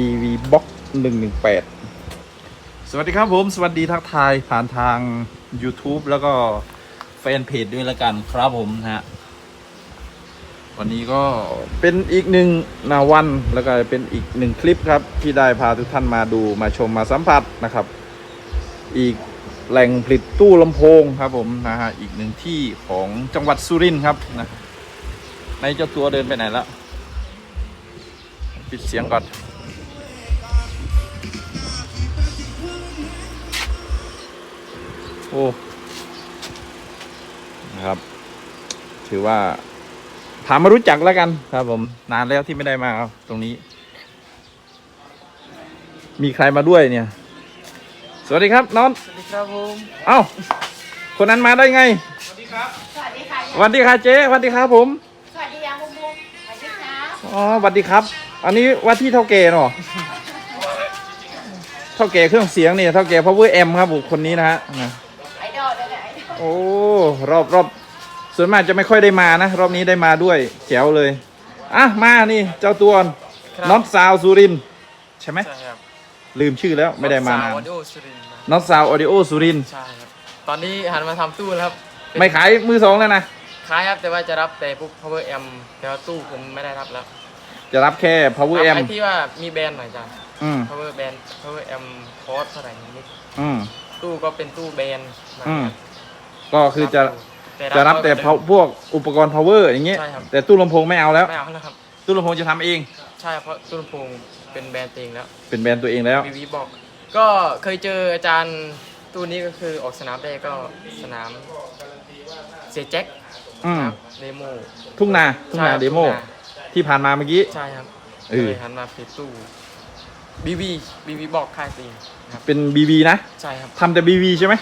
BV Box 118 สวัสดีครับผม สวัสดีทักทายผ่านทาง YouTube แล้วก็แฟนเพจด้วยละกันครับผมนะฮะ วันนี้ก็เป็นอีกหนึ่งนาวันแล้วก็เป็นอีกหนึ่งคลิปครับ ที่ได้พาทุกท่านมาดูมาชมมาสัมผัสนะครับ อีกแหล่งผลิตตู้ลำโพงครับผมนะฮะอีกหนึ่งที่ของจังหวัดสุรินทร์ครับนะในเจ้าตัวเดินไปไหนแล้ว ปิดเสียงก่อน โอ้นะครับ ถือว่าพามารู้จักแล้วกันครับ ผม นานแล้วที่ไม่ได้มาครับตรงนี้ มีใครมาด้วยเนี่ย สวัสดีครับน้องสวัสดีครับผมเอ้าคนนั้นมาได้ไง สวัสดีค่ะสวัสดีค่ะเจ๊สวัสดีครับผมสวัสดียังบุ้มบุ้มสวัสดีครับอ๋อสวัสดีครับ อันนี้ว่าที่เท่าแก่เนาะเท่าแก่เครื่องเสียงนี่เท่าแก่ power m ครับผมคนนี้นะฮะ โอ้รอบรอบส่วนมากจะไม่ค่อยได้มานะ รอบนี้ได้มาด้วยแจ๋วเลย อะ มานี่เจ้าตัวน็อตซาวสุรินทร์ใช่ไหม ใช่ครับลืมชื่อแล้วไม่ได้มานานวอดิโอสุรินทร์มาน็อตซาวออดิโอสุรินทร์ใช่ครับ ตอนนี้หันมาทำตู้แล้วครับเป็นไม่ขายมือสองแล้วนะ ขายครับ แต่ว่าจะรับแต่พวก power amp แต่ว่าตู้ผมไม่ได้รับแล้วจะรับแค่ power รับ m ไอ้ที่ว่ามีแบรนด์หน่อยจ้ะ อืม power band power amp คอร์สเท่าไหร่นิดอืม ตู้ก็เป็นตู้แบรนด์นะอืมครับ ก็คือจะจะรับแต่ก็พวกอุปกรณ์ power อย่างเงี้ยใช่ครับ แต่ตู้ลำโพงไม่เอาแล้ว ไม่เอาแล้วครับ ตู้ลำโพงจะทำเอง ใช่ครับเพราะตู้ลำโพงเป็นแบรนด์เองแล้วเป็นแบรนด์ตัวเองแล้ว วีวีบอก ก็เคยเจออาจารย์ตู้นี้ก็คือออกสนามแรกก็สนามเสียแจ็คอืมครับเดโมทุ่งนาทุ่งนาใช่เดโมทุ่งนาที่ผ่านมาเมื่อกี้ ใช่ครับเออ เลยหันมาผลิตตู้บีวีบีวีบอกค่ายตีนครับเป็น BV นะ ใช่ครับทำแต่ BV ใช่ไหม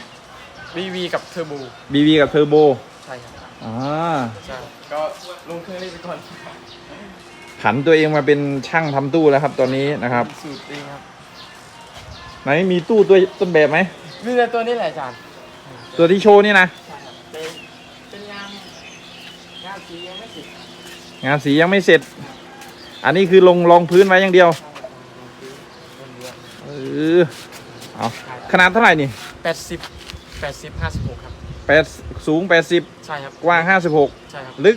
บีวีกับเทอร์โบ BV กับเทอร์โบใช่ครับอ่าใช่ก็ลงเครื่องเล่นไปก่อนผันตัวเองมาเป็นช่างทำตู้แล้วครับตอนนี้นะครับ สูตรเองครับไหนมีตู้ตัวต้นแบบไหมมีแต่ตัวนี้แหละอาจารย์ตัวที่โชว์นี่นะ ใช่ครับเป็นเป็นงานงานสียังไม่ติดงานสียังไม่เสร็จ อันนี้คือลงรองพื้นไว้อย่างเดียว เออเอาขนาดเท่าไหร่นี่ แปดสิบ แปดสิบห้าสิบหกครับ แปดสูงแปดสิบใช่ครับกว้างห้าสิบหกใช่ครับลึก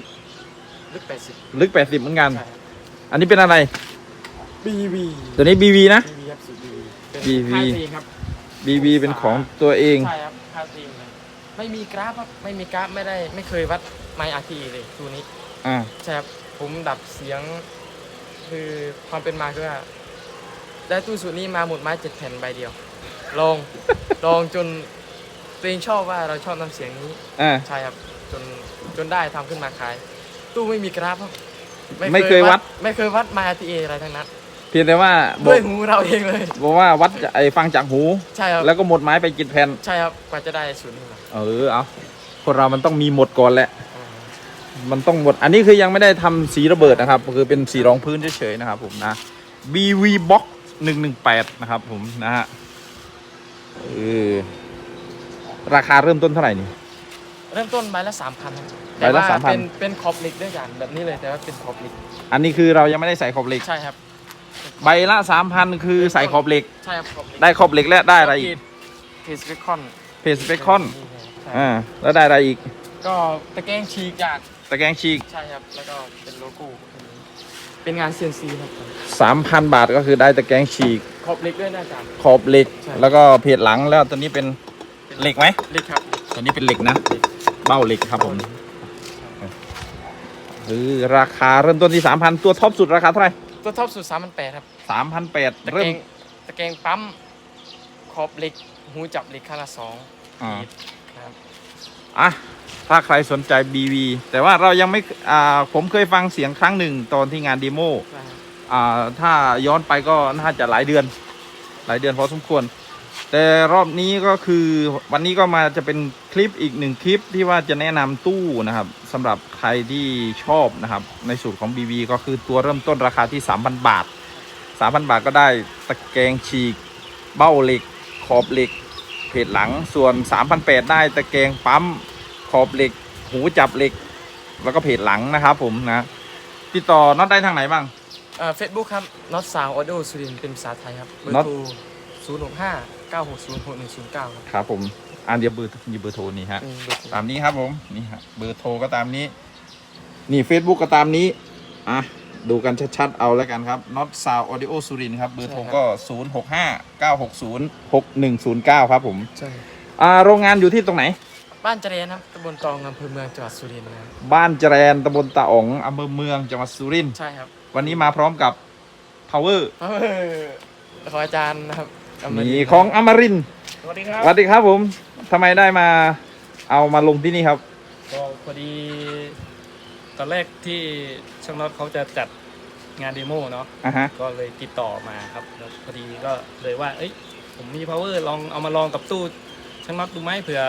ลึกแปดสิบลึกแปดสิบเหมือนกัน ใช่ครับ อันนี้เป็นอะไรบีวีตัวนี้ BV นะบีวีครับสูตรบีวีเป็น BV ค่ายตีนครับ BV เป็นของตัวเอง ใช่ครับค่ายตีนเลยไม่มีกราฟครับไม่มีกราฟไม่ได้ไม่เคยวัดไมอาร์ทีเลยตัวนี้ อ่า ใช่ครับผมดับเสียง คือความเป็นมาคือว่าได้ตู้สูตรนี้มาหมดไม้เจ็ดแผ่นใบเดียว ลอง ลองจน ตัวเองชอบว่าเราชอบน้ำเสียงนี้ อ่า ใช่ครับ จนจนได้ทำขึ้นมาขาย ตู้ไม่มีกราฟครับไม่เคยวัด ไม่เคยวัดไมอาร์ทีอะไรทั้งนั้นเพียงแต่ว่าบด้อวยกหูเราเองเลย บอกว่าวัดไอ้ฟังจากหู ใช่ครับแล้วก็หมดไม้ไปจิตแผ่นใช่ครับกว่าจะได้สูตรนี้มาเออเอาคนเรามันต้องมีหมดก่อนแหละ อ่ามันต้องหมด อันนี้คือยังไม่ได้ทำสีระเบิดนะครับ คือเป็นสีรองพื้นเฉยๆนะครับผมนะ BV Box 118 นะครับผมนะฮะเออ ราคาเริ่มต้นเท่าไหร่นี่ เริ่มต้นใบละสามพันใบละแต่ว่า3,000 เป็นเป็นคอปลิกด้วยกันแบบนี้เลยแต่ว่าเป็นคอปลิกอันนี้คือเรายังไม่ได้ใส่ขอบเหล็ก ใช่ครับ ใบละ3,000คือใส่ขอบเหล็ก ใช่ครับคอปลิกได้ขอบเหล็กและได้อะไรอีกเทสเปคอนเพสเปคอนอ่าแล้วได้อะไรอีกก็ตะแกรงฉีกจากตะแกรงฉีกใช่ครับ แล้วก็เป็นโลโก้เป็นงาน CNC ครับผม3,000 บาทก็คือได้ตะแกรงฉีกครอบเล็กด้วยนะอาจารย์ ขอบเหล็ก ใช่ แล้วก็เพจหลังแล้วตัวนี้เป็น เหล็กไหมเล็กครับตัวนี้เป็นเหล็กนะ เบ้าเหล็กครับผมคือราคาเริ่มต้นที่3,000ตัวท็อปสุดราคาเท่าไหร่ตัวท็อปสุด3 8 0 0ครับ3,800ตะแกเริ่รมงตะแกรงปั๊มขอบเหล็กหูจับเหล็กข้างละสองอ่า ครับ อะ ถ้าใครสนใจ BV แต่ว่าเรายังไม่อ่าผมเคยฟังเสียงครั้งหนึ่งตอนที่งานเดโมใช่ครับอ่าถ้าย้อนไปก็น่าจะหลายเดือน หลายเดือนพอสมควร แต่รอบนี้ก็คือวันนี้ก็มาจะเป็นคลิปอีกหนึ่งคลิปที่ว่าจะแนะนำตู้นะครับสำหรับใครที่ชอบนะครับ ในสูตรของ BB ก็คือตัวเริ่มต้นราคาที่ 3,000 บาท 3,000 บาทก็ได้ตะแกรงฉีก เบ้าเหล็ก ขอบเหล็กเพจหลังส่วน3,800ได้ตะแกรงปั๊มขอบเหล็ก หูจับเหล็ก แล้วก็เพจหลังนะครับผมนะติดต่อน็อตได้ทางไหนบ้างเฟซบุ๊กครับ not sound audio สุรินทร์เป็นภาษาไทยครับเบอร์ Not โทรศูนย์หกห้า เก้าหกศูนย์หกหนึ่งศูนย์เก้าครับครับผมอ่านเดี๋ยวเบอร์มีเบอร์โทรนี่ฮะ อืมเบอร์โทรตามนี้ครับผมนี่ฮะเบอร์โทรก็ตามนี้ นี่ Facebook ก็ตามนี้อะดูกันชัดๆ เอาแล้วกันครับ Not Sound Audio สุรินทร์ครับ เบอร์โทรก็ 0 6 5 9 6 0 6 1 0 9 ครับผม ใช่อ่า โรงงานอยู่ที่ตรงไหน บ้านเจริญครับตำบลตองอำเภอเมืองจังหวัดสุรินทร์นะครับบ้านแจรนตำบลตาอ๋องอำเภอเมืองจังหวัดสุรินทร์ใช่ครับวันนี้มาพร้อมกับ Power เออขออาจารย์นะครับอมริ นี่นทร์ของอมรินทร์สวัสดีครับสวัสดีครับผมทำไมได้มาเอามาลงที่นี่ครับ ก็พอดี ตอนแรกที่ช่างน็อตเขาจะจัดงานเดโมเนาะอะฮะ ก็เลยติดต่อมาครับแล้วพอดีก็เลยว่า เอ้ย ผมมี power ลองเอามาลองกับตู้ช่างน็อตดูไหมเผื่อ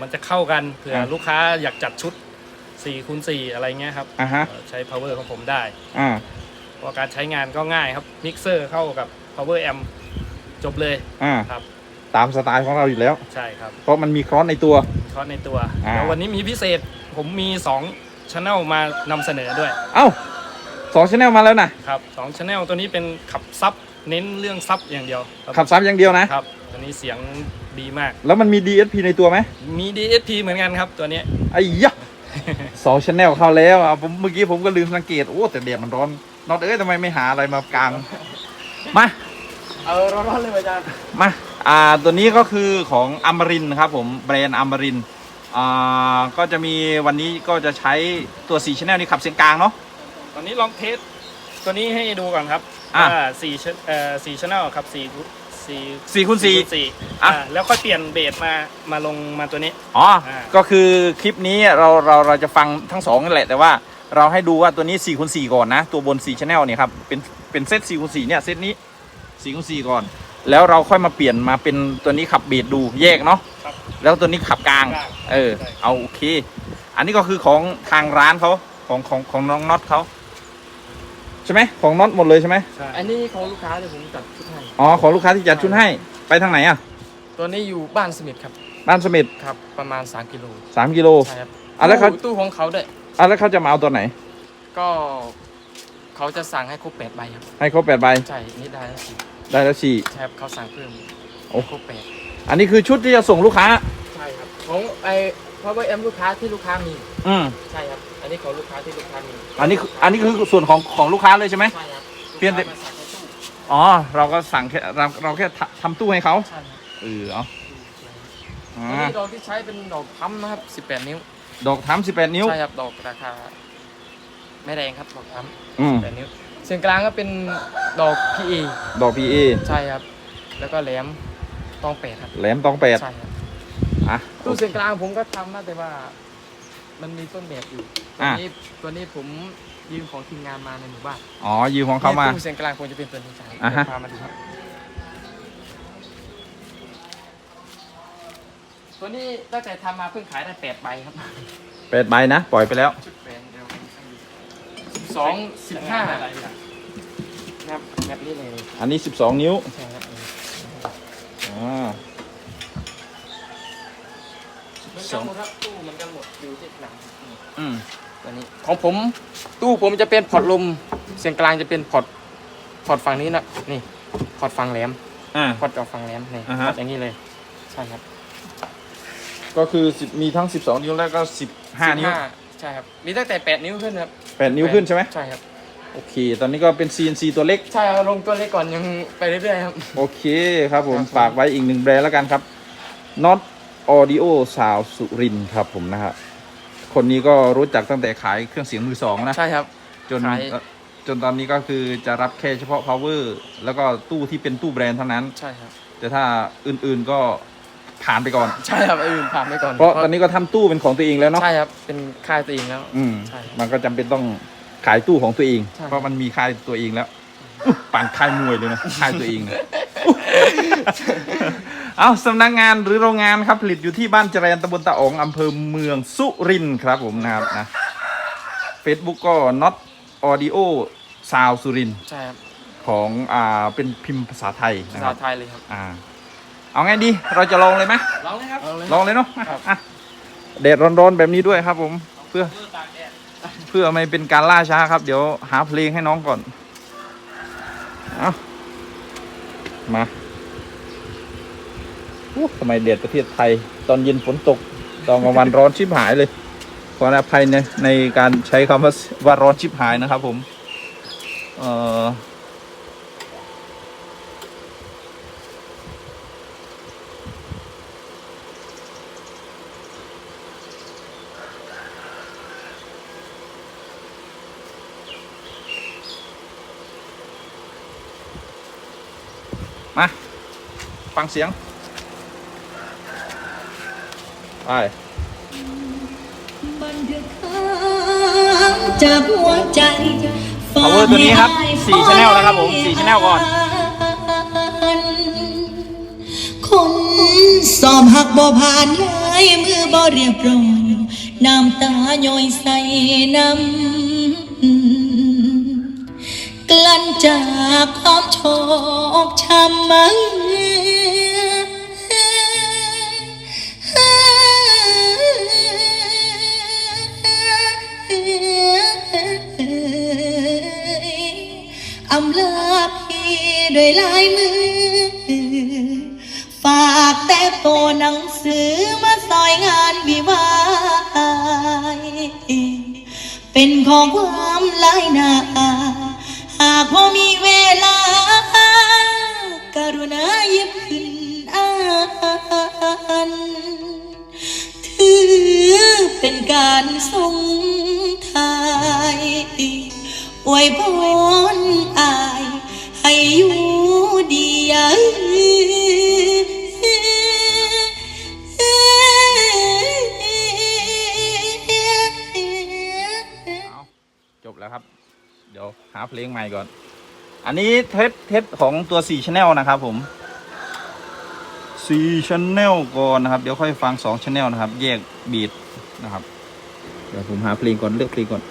มันจะเข้ากันเผื่ออะลูกค้าอยากจัดชุด4คูณ4อะไรเงี้ยครับอะฮะ เอ่อใช้ power ของผมได้ อ่า เพราะการใช้งานก็ง่ายครับมิกเซอร์เข้ากับ power amp จบเลยอ่าครับ ตามสไตล์ของเราอยู่แล้ว ใช่ครับเพราะมันมีครอสในตัว คอร์สในตัวอ่า แล้ววันนี้มีพิเศษผมมี2 channel มานำเสนอด้วยเอ้าสองชแนลมาแล้วนะครับสองชแนลตัวนี้เป็นขับซับเน้นเรื่องซับอย่างเดียวครับขับซ้ำอย่างเดียวนะ ครับตัวนี้เสียงดีมากแล้วมันมี DSP ในตัวไหมมี DSP เหมือนกันครับตัวเนี้ย ไอ้ยะ สองชแนลเข้าแล้วอะผมเมื่อกี้ผมก็ลืมสังเกต โอ้ แต่แดดมันร้อนนอตเอ้ยทำไมไม่หาอะไรมากาง มา เอาร้อนๆเลยอาจารย์มาอ่าตัวนี้ก็คือของอมรินทร์ครับผมแบรนด์อมรินทร์อ่าก็จะมีวันนี้ก็จะใช้ตัว4ชแนลนี่ขับเสียงกลางเนาะ ตอนนี้ลองเทสตัวนี้ให้ดูก่อนครับอะ ว่าสี่ชเอ่อสี่ชแนลครับสี่สี่สี่คูณสี่สี่อะ อะแล้วค่อยเปลี่ยนเบสมามาลงมาตัวนี้ อ๋อ อ่า ก็คือคลิปนี้เราเราเราจะฟังทั้งสองนั่นแหละ แต่ว่าเราให้ดูว่าตัวนี้4คูณ4ก่อนนะ ตัวบน4 Channel เนี่ยครับ เป็นเป็นเซต4คูณ4เนี่ยเซตนี้ 4คูณ4ก่อน แล้วเราค่อยมาเปลี่ยนมาเป็นตัวนี้ขับเบสดูแยกเนาะครับ แล้วตัวนี้ขับกลางกลางเออ ใช่ เอาโอเค อันนี้ก็คือของทางร้านเขาของของของน้องน็อตเขาใช่ไหมของน็อตหมดเลยใช่ไหมใช่ อันนี้ของลูกค้าเดี๋ยวผมจัดชุดให้ อ๋อของลูกค้าที่จัดชุดให้ไปทางไหนอะ ตัวนี้อยู่บ้านสมิธครับ บ้านสมิธครับ ประมาณ 3 กิโลสามกิโล ใช่ครับอะแล้วเขา ตู้ตู้ของเขาด้วยอะแล้วเขาจะมาเอาตัวไหน ก็ เขาจะสั่งให้ครบแปดใบครับให้ครบแปดใบใช่นี่ได้แล้วสิได้แล้วสี่ใช่ครับเขาสั่งเพิ่มโอ้ครบแปดอันนี้คือชุดที่จะส่งลูกค้าใช่ครับของไอ้ power amp ลูกค้าที่ลูกค้ามีอืมใช่ครับอันนี้ของลูกค้าที่ลูกค้ามีอันนี้คืออันนี้คือส่วนของของลูกค้าเลยใช่ไหมใช่ครับเปลี่ยนแต่ลูกค้ามาสั่งในตู้อ๋อเราก็สั่งแค่เราเราแค่ทำทำตู้ให้เขาใช่ครับเออเอาตัวอ่านี้ดอกที่ใช้เป็นดอกพัมนะครับ 18 นิ้ว ดอกทำสิบแปดนิ้ว ใช่ครับ ดอกราคา ไม่แรงครับดอกพัมอืม18นิ้วเสียงกลางก็เป็นดอก PE ดอกพีเอใช่ครับ แล้วก็แหลมตองแปดครับแหลมตองแปดใช่ครับอะ ตู้เสียงกลางผมก็ทำนะแต่ว่า มันมีต้นแบบอยู่ตัวอะนี้ตัวนี้ผมยืมของทีมงานมาในหมู่บ้านอ๋อยืมของเขามา ตู้เสียงกลางควรจะเป็นตัวนี้ใช่อ่าฮะ พามาดูครับตัวนี้ตั้งแต่ทำมาเพิ่งขายได้แปดใบครับ แปดใบนะ ปล่อยไปแล้ว ชุดแบรนด์เดียวกัน สองสิบห้านะครับแบบนี้เลยอันนี้สิบสองนิ้วใช่ครับอ่าเหมือนกันหมดครับตู้เหมือนกันหมดอยู่ที่หนังอืมตัวนี้ของผมตู้ผมจะเป็นพอร์ตลมเสียงกลางจะเป็นพอร์ตพอร์ตฝั่งนี้นะนี่พอร์ตฝั่งแหลมอ่า พอร์ตกับฝั่งแหลมนี่อ่าพฮะ อร์ตอย่างนี้เลยใช่ครับก็คือ10มีทั้งสิบสองนิ้วแล้วก็สิบห้านิ้ว ใช่ครับ มีตั้งแต่แปดนิ้วขึ้นครับแปดนิ้วขึ้นใช่ไหมใช่ครับ โอเค ตอนนี้ก็เป็น CNC ตัวเล็ก ใช่เอาลงตัวเล็กก่อนยังไปเรื่อยๆครับ โอเคครับผมครับผม ฝากไว้อีกหนึ่งแบรนด์แล้วกันครับ Not Audio Sound สุรินทร์ครับผมนะฮะคนนี้ก็รู้จักตั้งแต่ขายเครื่องเสียงมือสองนะ ใช่ครับ จนขายเอ่อจนตอนนี้ก็คือจะรับแค่เฉพาะ power แล้วก็ตู้ที่เป็นตู้แบรนด์เท่านั้น ใช่ครับ แต่ถ้าอื่นๆก็ ผ่านไปก่อน ใช่ครับไอ้อื่นผ่านไปก่อนเพราะตอนนี้ก็ทำตู้เป็นของตัวเองแล้วเนาะใช่ครับ เป็นค่ายตัวเองแล้ว อืมใช่ครับมันก็จำเป็นต้องขายตู้ของตัวเอง ใช่ เพราะมันมีค่ายตัวเองแล้วอุ๊ยปั่นค่ายมวยเลยนะค่ายตัวเองเนี่ยเอาสำนักงานหรือโรงงานครับผลิตอยู่ที่บ้านเจริญตำบลตะอองอำเภอเมืองสุรินทร์ครับผมนะครับนะ Facebook ก็ not audio sound สุรินทร์ใช่ครับของอ่าเป็นพิมพ์ภาษาไทยภานะคษารับไทยเลยครับ อ่า เอาไงดีเราจะลองเลยไหมลองเลยครับลองเลยเนาะครับอะแดดร้อนๆแบบนี้ด้วยครับ ผมเพื่อ เพื่อไม่เป็นการล่าช้าครับ เดี๋ยวหาเพลงให้น้องก่อนเอามาโอ้ทำไมเด็ดประเทศไทย ตอนเย็นฝนตก ตอนกลางวันร้อนชิบหายเลยขออภัยในในการใช้คำว่าว่าร้อนชิบหายนะครับ ผม เอ่อ ฟังเสียง ไป บันทึกค้างจากหัวใจ Power ตัวนี้ครับสี่ channel นะครับผมสี่ channel ก่อน คนสอบหักบ่ผ่านเลยมือบ่เรียบร้อย น้ำตาย้อยใส่น้ำ กลั้นจากความโชคช้ำมั้ง ด้วยลายมือ ฝากแต่โตหนังสือมาซอยงานวิวาห์เป็นของความลายหนาหากพอมีเวลาการุณาหยิบขึ้นอ่านถือเป็นการส่งทายอวยพร หาเพลงใหม่ก่อน อันนี้เทสเทสของตัว4 Channel นะครับผม4 Channel ก่อนนะครับ เดี๋ยวค่อยฟัง2 Channel นะครับ แยกบีทนะครับ เดี๋ยวผมหาเพลงก่อนเลือกเพลงก่อน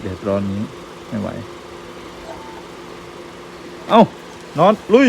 เดือดร้อนนี้ไม่ไหว เอ้า นอน ลุย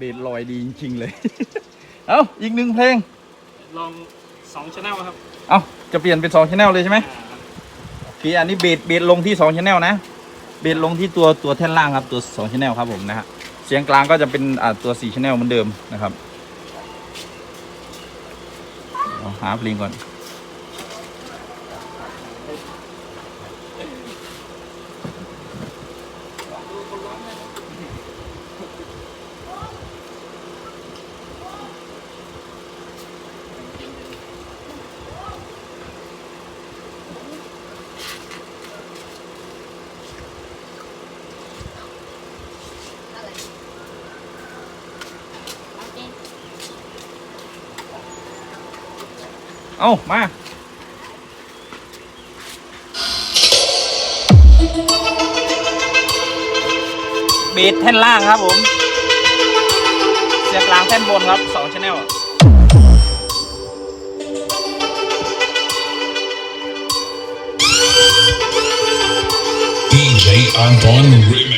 เบสลอยดีจริงๆเลย เอ้าอีกหนึ่งเพลง ลองสองชแนลครับเอ้าจะเปลี่ยนเป็นสองชแนลเลยใช่ไหมอ่าโอเคอันนี้เบสเบสลงที่สองชแนลนะเบสลงที่ตัวตัวแท่นล่างครับตัวสองชแนลครับผมนะฮะเสียงกลางก็จะเป็นอ่าตัวสี่ชแนลเหมือนเดิมนะครับเอาหาเพลงก่อน เอามาเบสแท่นล่างครับผม เสียงกลางแท่นบนครับสองชแนล DJ Anton Remix.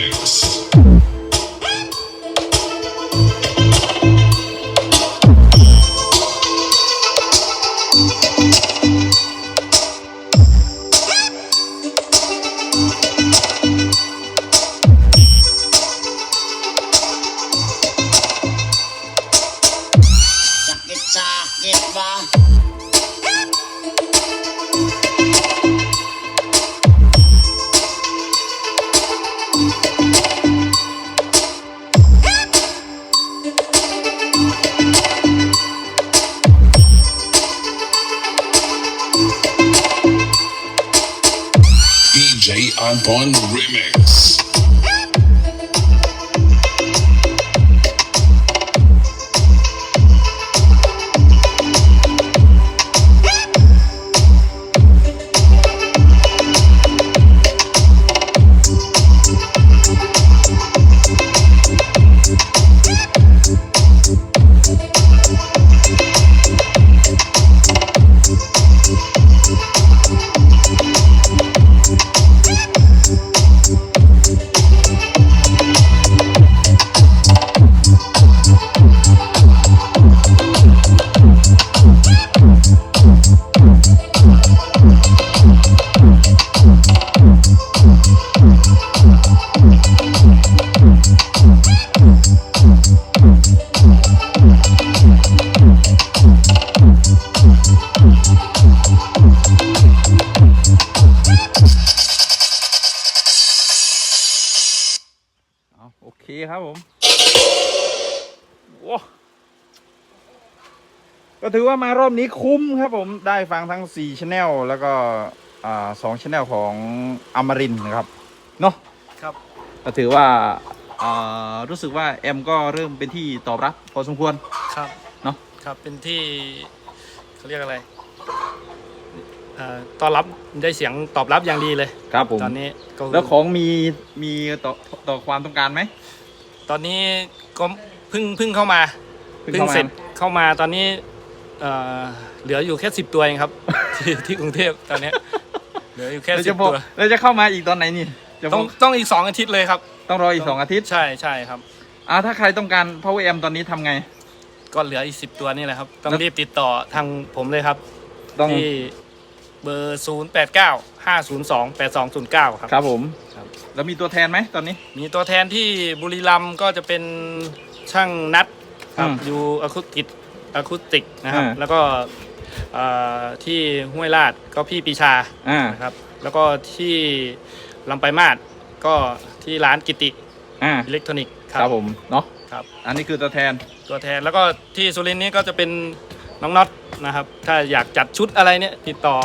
โอเคครับผมโว้ก็ถือว่ามารอบนี้คุ้มครับผมได้ฟังทั้ง4ชแนลแล้วก็อ่าสองชแนลของอมรินทร์นะครับ เนาะครับก็ถือว่าอ่ารู้สึกว่าแอมก็เริ่มเป็นที่ตอบรับพอสมควรครับเนอะครับเป็นที่เขาเรียกอะไรเอ่อต้อนรับได้เสียงตอบรับอย่างดีเลย ครับผมตอนนี้ก็แล้วของมีมีต่อต่อความต้องการไหม ตอนนี้ก็เพิ่งเพิ่งเข้ามาเพิ่งเพิ่งเข้ามา เสร็จเข้ามาตอนนี้เอ่อเหลืออยู่แค่สิบตัวเองครับ ที่ที่กรุงเทพตอนเนี้ยเหลืออยู่แค่เราสิจะบบอกตัวเราจะเข้ามาอีกตอนไหนนี่จะบต้อองกต้องอีกสองอาทิตย์เลยครับ ต้องรออีกสองอาทิตย์ใช่ใช่ครับ อ่าถ้าใครต้องการ power amp ตอนนี้ทำไง ก็เหลืออีกสิบตัวนี่แหละครับ ต้องแล้ว รีบติดต่อทางผมเลยครับ ต้องที่เบอร์ศูนย์แปดเก้า ห้าศูนย์สองแปดสองศูนย์เก้าครับ ครับผมครับ แล้วมีตัวแทนไหมตอนนี้ มีตัวแทนที่บุรีรัมย์ก็จะเป็นช่างนัดครับอืมอยู่อะคูติกอะคูติกนะครับ อ่า แล้วก็เอ่อที่ห้วยลาดก็พี่ปีชาอ่า นะครับแล้วก็ที่ลำไปลายมาดก็ที่ร้านกิติอ่า อิเล็กทรอนิกส์ครับผม เนาะครับ อันนี้คือตัวแทน ตัวแทนแล้วก็ที่สุรินทร์นี้ก็จะเป็นน้องน็อตนะครับ ถ้าอยากจัดชุดอะไรเนี่ยติดต่อ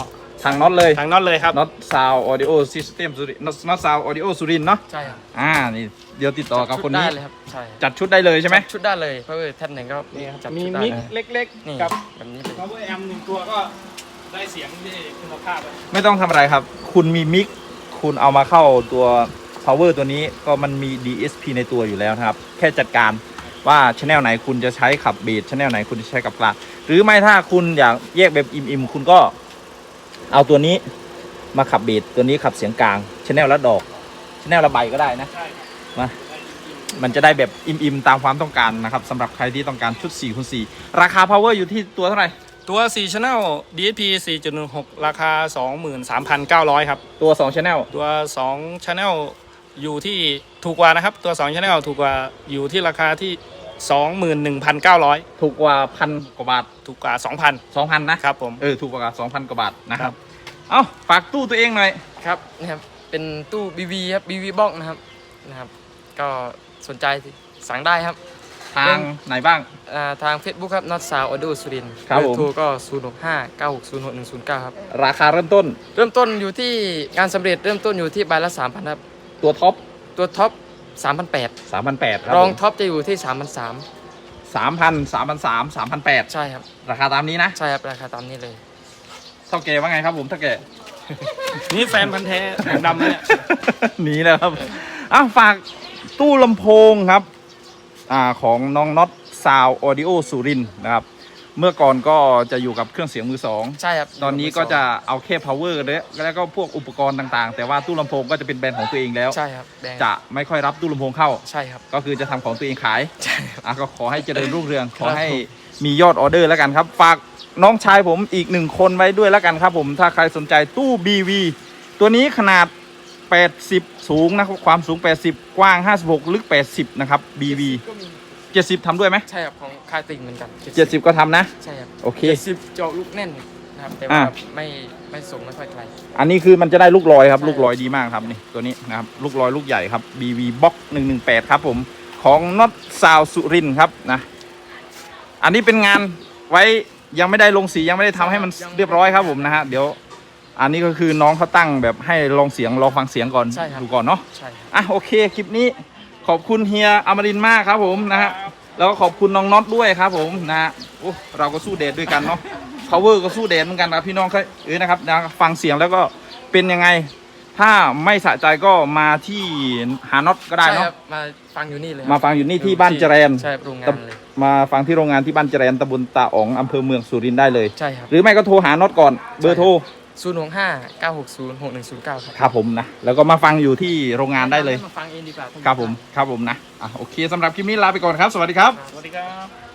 ทางน็อตเลยทางน็อตเลยครับ น็อตซาวออดิโอซิสเต็มสุรินน็อตซาวออดิโอสุรินเนาะใช่ครับอ่านี่เดี๋ยวติดต่อกับจัดคชุนดนี้ได้เลยครับใช่จัดชุดได้เลยใช่ไหมจัดชุดได้เลยเพราะว่าแท่นหนึ่งก็นี่จัดมีชุดได้มิกเลยเล็กนี่ๆ กับ แบบนี้เลย power amp หนึ่งตัวก็ได้เสียงที่คุณภาพเลยไม่ต้องทำอะไรครับ คุณมีมิกคุณเอามาเข้าตัว power ตัวนี้ก็มันมี DSP ในตัวอยู่แล้วนะครับ แค่จัดการว่าชแนลไหนคุณจะใช้ขับเบสชแนลไหนคุณจะใช้กับกลางหรือไม่ถ้าคุณอยากแยกแบบอิมๆ คุณก็ เอาตัวนี้มาขับเบสตัวนี้ขับเสียงกลางชแนลละดอกชแนลละใบก็ได้นะใช่ครับมาได้จริงมันจะได้แบบอิ่มๆตามความต้องการนะครับสำหรับใครที่ต้องการชุด4คูณ4ราคา power อยู่ที่ตัวเท่าไหร่ ตัว4 Channel DSP 4.16 ราคา 23,900 ครับ ตัว2 channel ตัว2 Channel อยู่ที่ถูกกว่านะครับ ตัว2 Channel ถูกกว่าอยู่ที่ราคาที่ 21,900 ถูกกว่าพันกว่าบาทถูกกว่า 2,000 2,000นะครับผม เออถูกกว่า2,000กว่าบาทนะคครัรับบเอ้าฝากตู้ตัวเองหน่อย ครับนะครับเป็นตู้ BV ครับ BV box นะครับนะครับ ก็สนใจสั่งได้ครับ ทางไหนบ้าง อ่าทาง Facebook ครับ Not Sound Audio สุรินทร์ครับผมเอโทรก็ 0 6 5 9 6 0 6 1 0 9 ครับ ราคาเริ่มต้นเริ่มต้นอยู่ที่งานสำเร็จเริ่มต้นอยู่ที่ใบละ 3,000 ครับ ตัวท็อปตัวท็อป 3,800 3,800ครับรองผมท็อปจะอยู่ที่ 3,300 3,000 3,300 3,800ใช่ครับ ราคาตามนี้นะ ใช่ครับ ราคาตามนี้เลย เท่าแกว่าไงครับผมเท่าแกนี่แฟนพันธ์แท้ของดำนะเนี่ย หนีแล้วครับอ้าวฝากตู้ลำโพงครับ อ่าของน้องน็อตซาวออดิโอสุรินทร์นะครับ เมื่อก่อนก็จะอยู่กับเครื่องเสียงมือสองใช่ครับตอนนี้ก็จะเอาแค่ power เลยแล้วก็พวกอุปกรณ์ต่างๆ แต่ว่าตู้ลำโพงก็จะเป็นแบรนด์ของตัวเองแล้ว ใช่ครับแดงจะไม่ค่อยรับตู้ลำโพงเข้า ใช่ครับ ก็คือจะทำของตัวเองขายใช่ครับ อะก็ขอให้เจริญรุ่งเรืองคขรับอให้มียอดออเดอร์แล้วกันครับ ฝากน้องชายผมอีกหนึ่งคนไว้ด้วยแล้วกันครับผม ถ้าใครสนใจตู้ BV ตัวนี้ขนาด 80 สูงนะครับ ความสูง 80 กว้าง 56 ลึก 80 นะครับ BV ก็มี 70ทำด้วยไหมใช่ครับของคาติงเหมือนกัน70ก็ทำนะ ใช่ครับโอเคสิบเจาะลูกแน่นนะครับแต่ว่าอ่า ไม่ไม่สูงไม่ค่อยไกล อันนี้คือมันจะได้ลูกลอยครับ ใช่ ลูกลอยดีมากครับนี่ตัวนี้นะครับ ลูกลอยลูกใหญ่ครับ BV Box 118 ครับผมของน็อตซาวสุรินทร์ครับนะ อันนี้เป็นงานไว้ยังไม่ได้ลงสียังไม่ได้ทำให้มันเรียบร้อยครับผมนะฮะเดี๋ยว อันนี้ก็คือน้องเขาตั้งแบบให้ลองเสียงลองฟังเสียงก่อนใช่ครับ ดูก่อนเนาะใช่ครับ อะโอเคคลิปนี้ ขอบคุณเฮียอมรินทร์มากครับผมนะฮะแล้วก็ขอบคุณน้องน็อตด้วยครับผมนะฮะโอ้เราก็สู้เดทด้วยกันเนาะ power ก็สู้เดทเหมือนกันนะพี่น้องครับเออนะครับนะฟังเสียงแล้วก็เป็นยังไง ถ้าไม่สะใจก็มาที่หาน็อตก็ได้ใช่คเนาะรับมาฟังอยู่นี่เลยครับมาฟังอยู่นี่ที่บ้านเจรน ใช่ครับโรงงานเลย มาฟังที่โรงงานที่บ้านเจรนตำบลตาอ๋องอำเภอเมืองสุรินทร์ได้เลย ใช่ครับ หรือไม่ก็โทรหาน็อตก่อนเบอร์โทร ศูนย์หกห้าเก้าหกศูนย์หกหนึ่งศูนย์เก้าครับครับผมนะ แล้วก็มาฟังอยู่ที่โรงงานได้เลย มาฟังเองดีกว่าครับผม ครับผมนะ อะโอเคสำหรับคลิปนี้ลาไปก่อนครับ สวัสดีครับ สวัสดีครับ